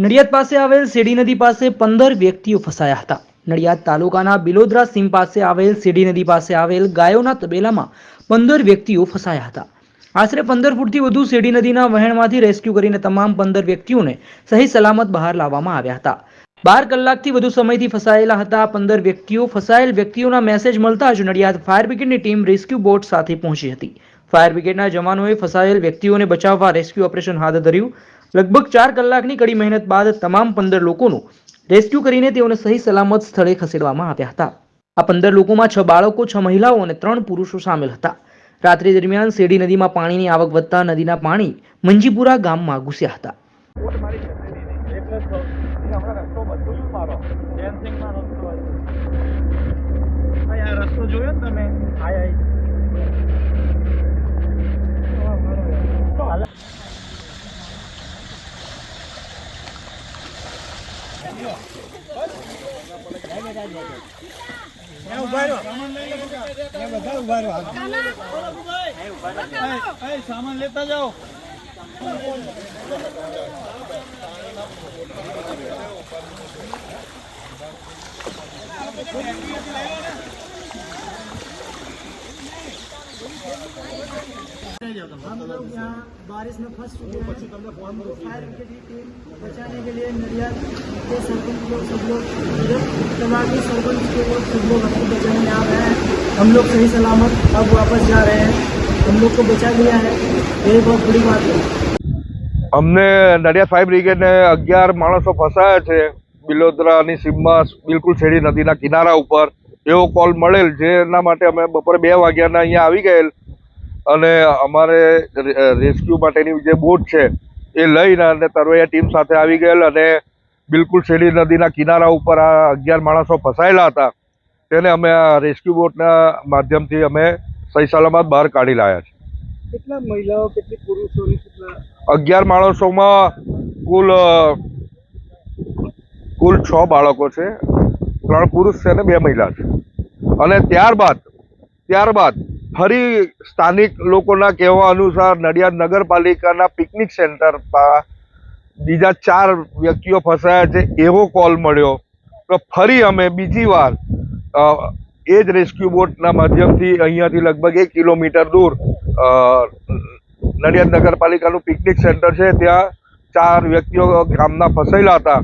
નડિયાદ પાસે આવેલ સેડી નદી પાસે પંદર વ્યક્તિઓ ફસાયા હતા. નડિયાદ તાલુકાના બિલોદરા સીમ પાસે આવેલ સેડી નદી પાસે આવેલ ગાયોના તબેલામાં પંદર વ્યક્તિઓ ફસાયા હતા. આશરે પંદર ફૂટથી વધુ સેડી નદીના વહેણમાંથી રેસ્ક્યુ કરીને તમામ પંદર વ્યક્તિઓને સહી સલામત બહાર લાવવામાં આવ્યા હતા. બાર કલાકથી વધુ સમયથી ફસાયેલા હતા. પંદર વ્યક્તિઓ ફસાયેલ વ્યક્તિઓના મેસેજ મળતા જ નડિયાદ ફાયર બ્રિગેડની ટીમ રેસ્ક્યુ બોટ સાથે પહોંચી હતી. ફાયર બ્રિગેડના જવાનોએ ફસાયેલ વ્યક્તિઓને બચાવવા રેસ્ક્યુ ઓપરેશન હાથ ધર્યું. લગભગ ચાર કલાકની કડી મહેનત બાદ તમામ પંદર લોકોનું રેસ્ક્યુ કરીને તેઓને સહી સલામત સ્થળે ખસેડવામાં આવ્યા હતા. આ પંદર લોકોમાં છ બાળકો, છ મહિલાઓ અને ત્રણ પુરુષો સામેલ હતા. રાત્રિ દરમિયાન શેરડી નદીમાં પાણીની આવક વધતા નદીના પાણી મંજીપુરા ગામમાં ઘૂસ્યા હતા. રસ્તો જોયો તમે? આય. ત્યાં ઊભા રહ્યો. ત્યાં બધા ઉભા રહ્યો. આય, આય, સામાન લેતા જાઓ हम लोग यहाँ बारिश में फंस चुके हैं हमको फायर ब्रिगेड की टीम बचाने के लिए नडियाद के सरपंच लोग सब लोग इधर तलाटी सरपंच के लोग सब लोग हमको बचाने आ रहे हैं हम लोग सही सलामत अब वापस जा रहे हैं हम लोग को बचा लिया है ये बहुत बड़ी बात है અમને નડિયાદ ફાયર બ્રિગેડને અગિયાર માણસો ફસાયા છે બિલોદરાની સીમમાં બિલકુલ છેડી નદીના કિનારા ઉપર એવો કોલ મળેલ જેના માટે અમે બપોરે બે વાગ્યાના અહીંયા આવી ગયેલ અને અમારે રેસ્ક્યુ માટેની જે બોટ છે એ લઈને અને તરવૈયા ટીમ સાથે આવી ગયેલ અને બિલકુલ શેરી નદીના કિનારા ઉપર આ અગિયાર માણસો ફસાયેલા હતા. તેને અમે આ રેસ્ક્યુ બોટના માધ્યમથી અમે સહી સલામત બહાર કાઢી લાવ્યા છે. કેટલા મહિલાઓ કેટલી પુરુષો અગિયાર માણસોમાં કુલ કુલ છ બાળકો છે. ત્રણ પુરુષ છે અને બે મહિલા છે. અને ત્યારબાદ ત્યારબાદ ફરી સ્થાનિક લોકોના કહેવા અનુસાર નડિયાદ નગરપાલિકાના પિકનિક સેન્ટર પર બીજા ચાર વ્યક્તિઓ ફસાયા છે, એવો કોલ મળ્યો તો ફરી અમે બીજી વાર એ જ રેસ્ક્યુ બોટના માધ્યમથી અહીંયાથી લગભગ એક કિલોમીટર દૂર નડિયાદ નગરપાલિકાનું પિકનિક સેન્ટર છે, ત્યાં ચાર વ્યક્તિઓ ગામના ફસાયેલા હતા.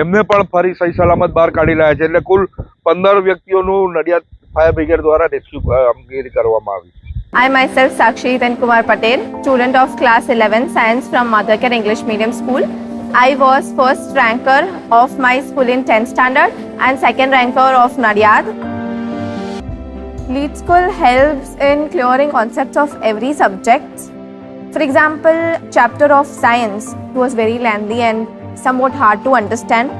એમને પણ ફરી સહી સલામત બહાર કાઢી લાયા છે. એટલે કુલ પંદર વ્યક્તિઓનું Nadiad ફાયર બ્રિગેડ દ્વારા રેસ્ક્યુ કામગીરી કરવામાં આવી છે I myself Sakshi Hitan Kumar Patel, student of class 11 science from Mother Care English Medium School. I was first ranker of my school in 10th standard and second ranker of Nadiad. Lead School helps in clearing concepts of every subject. For example, chapter of science was very lengthy and somewhat hard to understand.